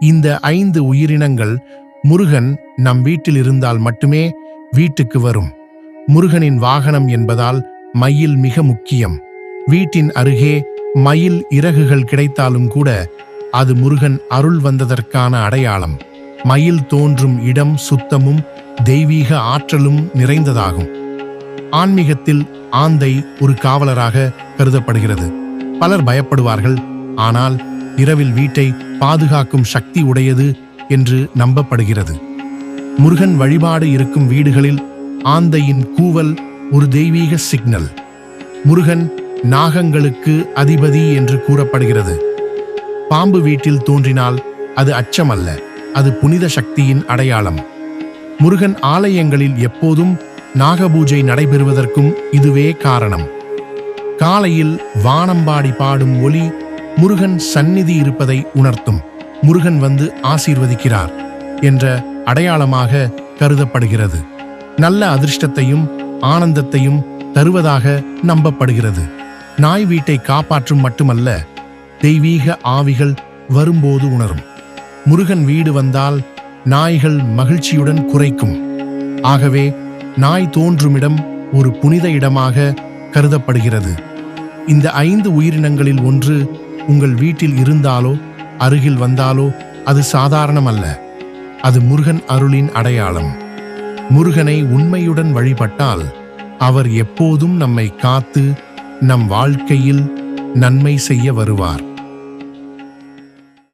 இந்த ஐந்து உயிரினங்கள் முருகன் நம் வீட்டில் இருந்தால் மட்டுமே வீட்டுக்கு வரும். முருகனின் வாகனம் என்பதால் மயில் மிக முக்கியம். வீட்டின் அருகே மயில் இறகுகள் கிடைத்தாலும் கூட அது முருகன் அருள் வந்ததற்கான அடையாளம். மயில் தோன்றும் இடம் சுத்தமும் தெய்வீக ஆற்றலும் நிறைந்ததாகும். ஆன்மீகத்தில் ஆந்தை ஒரு காவலராக கருதப்படுகிறது. பலர் பயப்படுவார்கள் ஆனால் இரவில் வீட்டை பாதுகாக்கும் சக்தி உடையது என்று நம்பப்படுகிறது. முருகன் வழிபாடு இருக்கும் வீடுகளில் ஆந்தையின் கூவல் ஒரு தெய்வீக சிக்னல். முருகன் நாகங்களுக்கு அதிபதி என்று கூறப்படுகிறது. பாம்பு வீட்டில் தோன்றினால் அது அச்சமல்ல அது புனித சக்தியின் அடையாளம். முருகன் ஆலயங்களில் எப்போதும் நாகபூஜை நடைபெறுவதற்கும் இதுவே காரணம். காலையில் வானம்பாடி பாடும் ஒலி முருகன் சந்நிதி இருப்பதை உணர்த்தும். முருகன் வந்து ஆசீர்வதிக்கிறார் என்ற அடையாளமாக கருதப்படுகிறது. நல்ல அதிர்ஷ்டத்தையும் ஆனந்தத்தையும் தருவதாக நம்பப்படுகிறது. நாய் வீட்டை காப்பாற்றும் மட்டுமல்ல தெய்வீக ஆவிகள் வரும்போது உணரும். முருகன் வீடு வந்தால் நாய்கள் மகிழ்ச்சியுடன் குறைக்கும். ஆகவே நாய் தோன்றுமிடம் ஒரு புனித இடமாக கருதப்படுகிறது. இந்த ஐந்து உயிரினங்களில் ஒன்று உங்கள் வீட்டில் இருந்தாலோ அருகில் வந்தாலோ அது சாதாரணமல்ல. அது முருகன் அருளின் அடையாளம். முருகனை உண்மையுடன் வழிபட்டால் அவர் எப்போதும் நம்மை காத்து நம் வாழ்க்கையில் நன்மை செய்ய வருவார்.